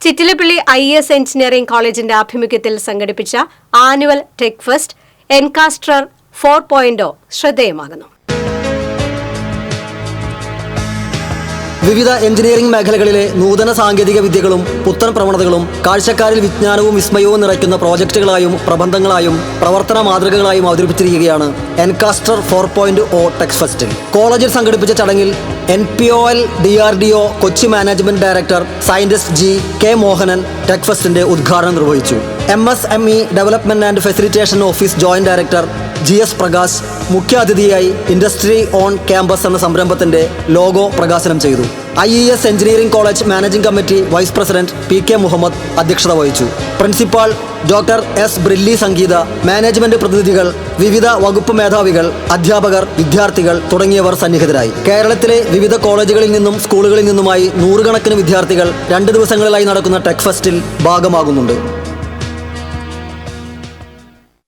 Chittilappilly I S engineering കോളേജിന്റെ ആഭിമുഖ്യത്തിൽ സംഘടിപ്പിച്ച annual tech fest Encaster four point ശ്രദ്ധേയമാകുന്നു. വിവിധ എഞ്ചിനീയറിംഗ് മേഖലകളിലെ നൂതന സാങ്കേതിക വിദ്യകളും പുത്തൻ പ്രവണതകളും കാഴ്ചക്കാരിൽ വിജ്ഞാനവും വിസ്മയവും നിറയ്ക്കുന്ന പ്രോജക്റ്റുകളായും പ്രബന്ധങ്ങളായും പ്രവർത്തന മാതൃകകളായും അവതരിപ്പിച്ചിരിക്കുകയാണ് Encaster four point O techs ഫെസ്റ്റിൽ. കോളേജിൽ സംഘടിപ്പിച്ച ചടങ്ങിൽ N P O L D R D O Kochi management director scientist G K Mohanan tech ഫെസ്റ്റിന്റെ ഉദ്ഘാടനം നിർവഹിച്ചു. M S M E development and facilitation office joint director G S Prakash മുഖ്യാതിഥിയായി industry on campus എന്ന സംരംഭത്തിന്റെ logo പ്രകാശനം ചെയ്തു. I E S engineering college managing committee vice president P K Muhammad അധ്യക്ഷത വഹിച്ചു. Principal doctor S Brilly Sangeetha management പ്രതിനിധികൾ വിവിധ വകുപ്പ് മേധാവികൾ അധ്യാപകർ വിദ്യാർത്ഥികൾ തുടങ്ങിയവർ സന്നിഹിതരായി. കേരളത്തിലെ വിവിധ കോളേജുകളിൽ നിന്നും സ്കൂളുകളിൽ നിന്നുമായി നൂറുകണക്കിന് വിദ്യാർത്ഥികൾ രണ്ട് ദിവസങ്ങളിലായി നടക്കുന്ന ടെക് ഫെസ്റ്റിൽ ഭാഗമാകുന്നുണ്ട്.